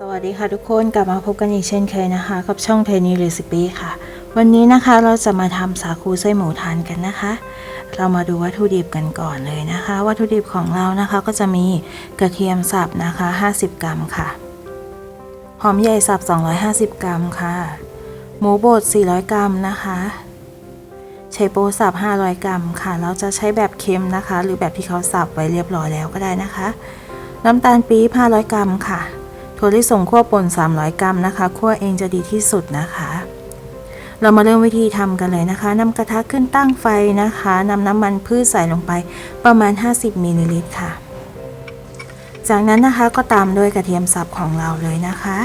สวัสดีค่ะทุกคนกลับมาพบกันอีกเช่นเคยนะคะ กับช่องไทนี่เรซิปีค่ะ วันนี้นะคะเราจะมาทำสาคูไส้หมูทานกันนะคะ เรามาดูวัตถุดิบกันก่อนเลยนะคะ วัตถุดิบของเรานะคะก็จะมีกระเทียมสับนะคะ 50 กรัมค่ะ หอมใหญ่สับ 250 กรัมค่ะ หมูบด 400 กรัมนะคะไชโป๊สับ 500 กรัมค่ะ เราจะใช้แบบเค็มนะคะ หรือแบบที่เขาสับไว้เรียบร้อยแล้วก็ได้นะคะ น้ำตาลปี๊บ 500 กรัมค่ะ ถั่วลิสงคั่วป่น 300 กรัมนะคะคั่วเองจะดีที่สุดนะคะ เรามาเริ่มวิธีทำกันเลยนะคะนำกระทะขึ้นตั้งไฟนะคะนำน้ำมันพืชใส่ลงไปประมาณ 50มิลลิลิตรค่ะ จากนั้นนะคะก็ตามด้วยกระเทียมสับของเราเลยนะคะ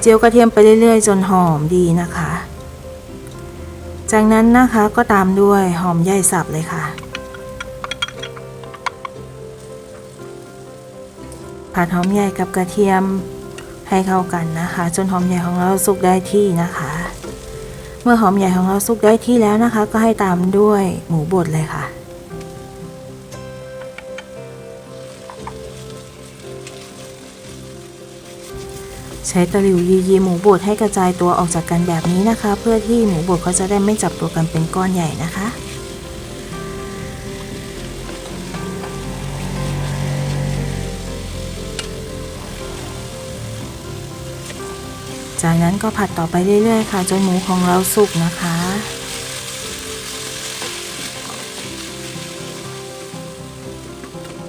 เจียวกระเทียมไปเรื่อยๆ จนหอมดีนะคะ จากนั้นนะคะก็ตามด้วยหอมใหญ่สับเลยค่ะ ผัดหอมใหญ่กับกระเทียมให้เข้ากันนะคะ จนหอมใหญ่ของเราสุกได้ที่นะคะ เมื่อหอมใหญ่ของเราสุกได้ที่แล้วนะคะ ก็ให้ตามด้วยหมูบดเลยค่ะใช้ตะหลิวยียีหมูบดให้กระจายตัวออกจากกันแบบนี้นะคะ เพื่อที่หมูบดเขาจะได้ไม่จับตัวกันเป็นก้อนใหญ่นะคะ จากนั้นก็ผัดต่อไปเรื่อย ๆ ค่ะจนหมูของเราสุกนะคะ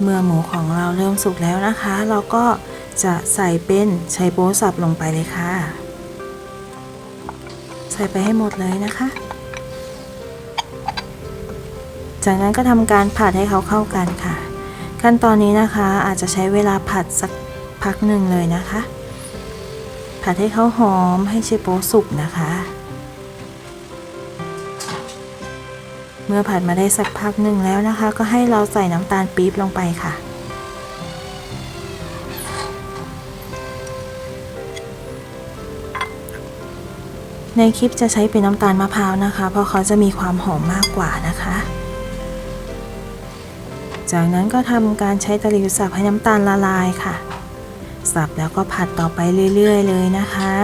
เมื่อหมูของเราเริ่มสุกแล้วนะคะ เราก็จะใส่เป็นไชโป๊สับลงไปเลยค่ะ ใส่ไปให้หมดเลยนะคะ จากนั้นก็ทำการผัดให้เขาเข้ากันค่ะ ขั้นตอนนี้นะคะอาจจะใช้เวลาผัดสักพักหนึ่งเลยนะคะ ผัดให้เขาหอมให้เชโป๊สุกนะคะ เมื่อผัดมาได้สักพักหนึ่งแล้วนะคะ ก็ให้เราใส่น้ำตาลปี๊บลงไปค่ะในคลิปจะใช้เป็นน้ำตาลมะพร้าวนะคะ เพราะเขาจะมีความหอมมากกว่านะคะ จากนั้นก็ทำการใช้ตะหลิวสับให้น้ำตาลละลายค่ะ สับแล้วก็ผัดต่อไปเรื่อย ๆ เลยนะคะ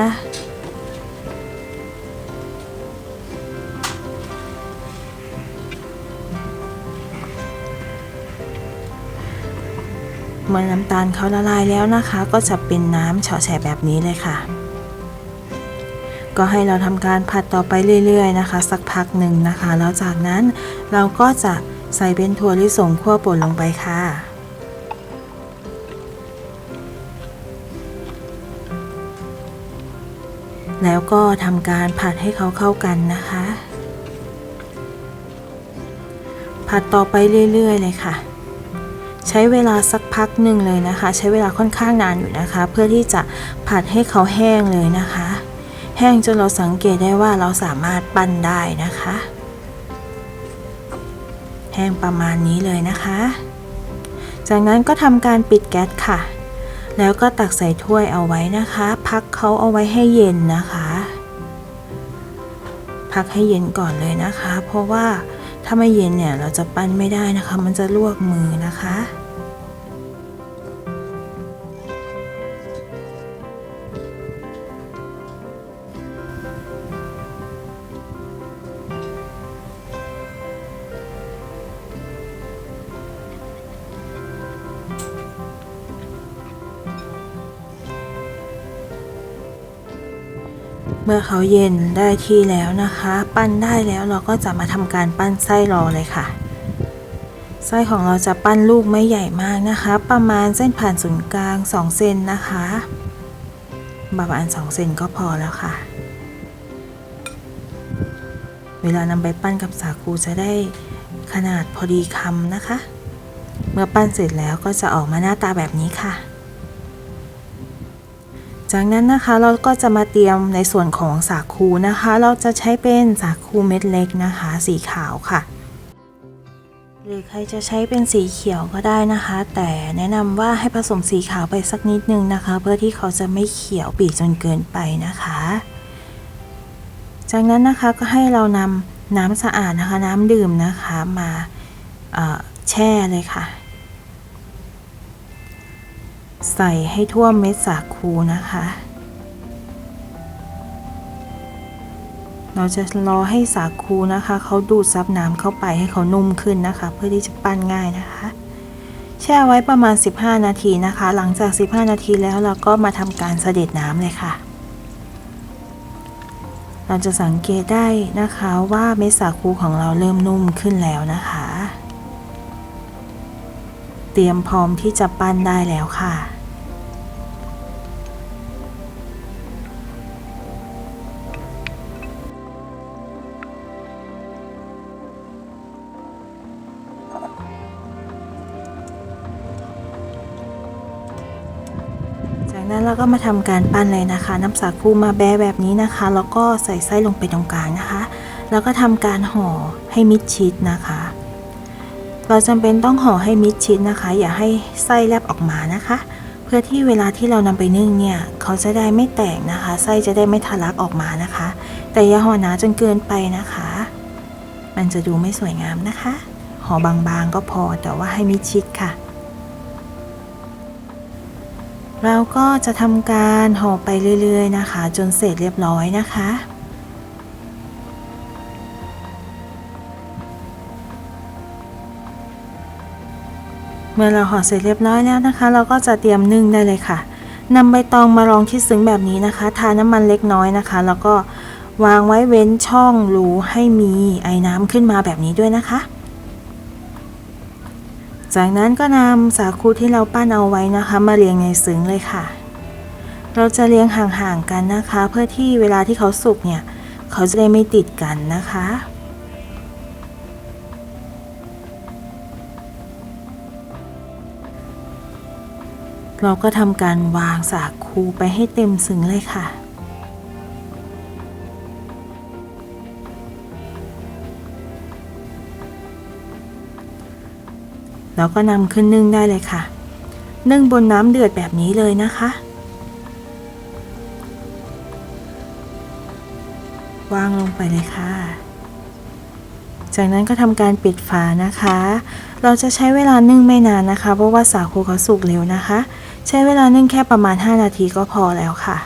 เมื่อน้ำตาลเขาละลายแล้วนะคะ ก็จะเป็นน้ำเฉาะแฉะแบบนี้เลยค่ะ ก็ให้เราทำการผัดต่อไปเรื่อย ๆ นะคะ สักพักหนึ่งนะคะ แล้วจากนั้นเราก็จะใส่เป็นถั่วลิสงคั่วป่นลงไปค่ะ แล้วก็ทำการผัดให้เขาเข้ากันนะคะ ผัดต่อไปเรื่อยๆเลยค่ะ ใช้เวลาสักพักหนึ่งเลยนะคะ ใช้เวลาค่อนข้างนานอยู่นะคะ เพื่อที่จะผัดให้เขาแห้งเลยนะคะ แห้งจนเราสังเกตได้ว่าเราสามารถปั้นได้นะคะ แห้งประมาณนี้เลยนะคะ จากนั้นก็ทำการปิดแก๊สค่ะ แล้วก็ตักใส่ถ้วยเอาไว้นะคะ พักเขาเอาไว้ให้เย็นนะคะ พักให้เย็นก่อนเลยนะคะ เพราะว่าถ้าไม่เย็นเนี่ยเราจะปั้นไม่ได้นะคะ มันจะลวกมือนะคะ มื่อเขาเย็นได้ที่แล้วนะคะ ปั้นได้แล้วเราก็จะมาทำการปั้นไส้รอเลยค่ะ ไส้ของเราจะปั้นลูกไม่ใหญ่มากนะคะ ประมาณเส้นผ่านศูนย์กลาง 2 เซนนะคะประมาณ2เซนก็พอแล้วค่ะ เวลานำไปปั้นกับสาคูจะได้ขนาดพอดีคำนะคะ เมื่อปั้นเสร็จแล้วก็จะออกมาหน้าตาแบบนี้ค่ะ จากนั้นนะคะเราก็จะมาเตรียมในส่วนของสาคูนะคะ เราจะใช้เป็นสาคูเม็ดเล็กนะคะ สีขาวค่ะ หรือใครจะใช้เป็นสีเขียวก็ได้นะคะ แต่แนะนำว่าให้ผสมสีขาวไปสักนิดนึงนะคะ เพื่อที่เขาจะไม่เขียวปีกจนเกินไปนะคะ จากนั้นนะคะก็ให้เรานำน้ำสะอาดนะคะ น้ำดื่มนะคะมาแช่เลยค่ะ ใส่ให้ท่วมเม็ดสาคูนะคะ เราจะรอให้สาคูนะคะเขาดูดซับน้ำเข้าไปให้เขานุ่มขึ้นนะคะ เพื่อที่จะปั้นง่ายนะคะ แช่ไว้ประมาณ 15 นาทีนะคะ หลังจาก 15 นาทีแล้วเราก็มาทำการเสด็จน้ำเลยค่ะเราจะสังเกตได้นะคะว่าเม็ดสาคูของเราเริ่มนุ่มขึ้นแล้วนะคะ เตรียมพร้อมที่จะปั้นได้แล้วค่ะ จากนั้นเราก็มาทำการปั้นเลยนะคะ น้ำสาคูมาแบะแบบนี้นะคะ แล้วก็ใส่ไส้ลงไปตรงกลางนะคะ แล้วก็ทำการห่อให้มิดชิดนะคะ เราจำเป็นต้องห่อให้มิดชิดนะคะ อย่าให้ไส้แลบออกมานะคะ เพื่อที่เวลาที่เรานำไปนึ่งเนี่ยเขาจะได้ไม่แตกนะคะ ไส้จะได้ไม่ทะลักออกมานะคะ แต่อย่าห่อหนาจนเกินไปนะคะ มันจะดูไม่สวยงามนะคะห่อบางๆก็พอแต่ว่าให้มิดชิดค่ะ เราก็จะทำการห่อไปเรื่อยๆนะคะ จนเสร็จเรียบร้อยนะคะ เมื่อเราห่อเสร็จเรียบร้อยแล้วนะคะ เราก็จะเตรียมนึ่งได้เลยค่ะนำใบตองมารองที่ซึ้งแบบนี้นะคะ ทาน้ำมันเล็กน้อยนะคะ แล้วก็วางไว้เว้นช่องรูให้มีไอ้น้ำขึ้นมาแบบนี้ด้วยนะคะ จากนั้นก็นำสาคูที่เราปั้นเอาไว้นะคะ มาเรียงในซึ้งเลยค่ะ เราจะเรียงห่างๆกันนะคะ เพื่อที่เวลาที่เขาสุกเนี่ย เขาจะได้ไม่ติดกันนะคะ เราก็ทำการวางสาคูไปให้เต็มซึ้งเลยค่ะ แล้วก็นำขึ้นนึ่งได้เลยค่ะ นึ่งบนน้ำเดือดแบบนี้เลยนะคะ วางลงไปเลยค่ะ จากนั้นก็ทำการปิดฝานะคะ เราจะใช้เวลานึ่งไม่นานนะคะ เพราะว่าสาคูเขาสุกเร็วนะคะ ใช้เวลานึ่งแค่ประมาณ 5 นาทีก็พอแล้วค่ะ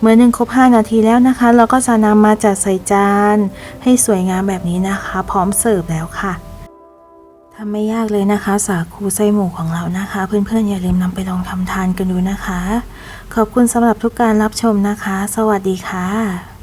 เมื่อนึ่งครบ 5 นาทีแล้วนะคะ เราก็จะนำมาจัดใส่จาน ให้สวยงามแบบนี้นะคะ พร้อมเสิร์ฟแล้วค่ะทำไม่ยากเลยนะคะ สาคูไส้หมูของเรานะคะ เพื่อนๆอย่าลืมนำไปลองทำทานกันดูนะคะ ขอบคุณสำหรับทุกการรับชมนะคะ สวัสดีค่ะ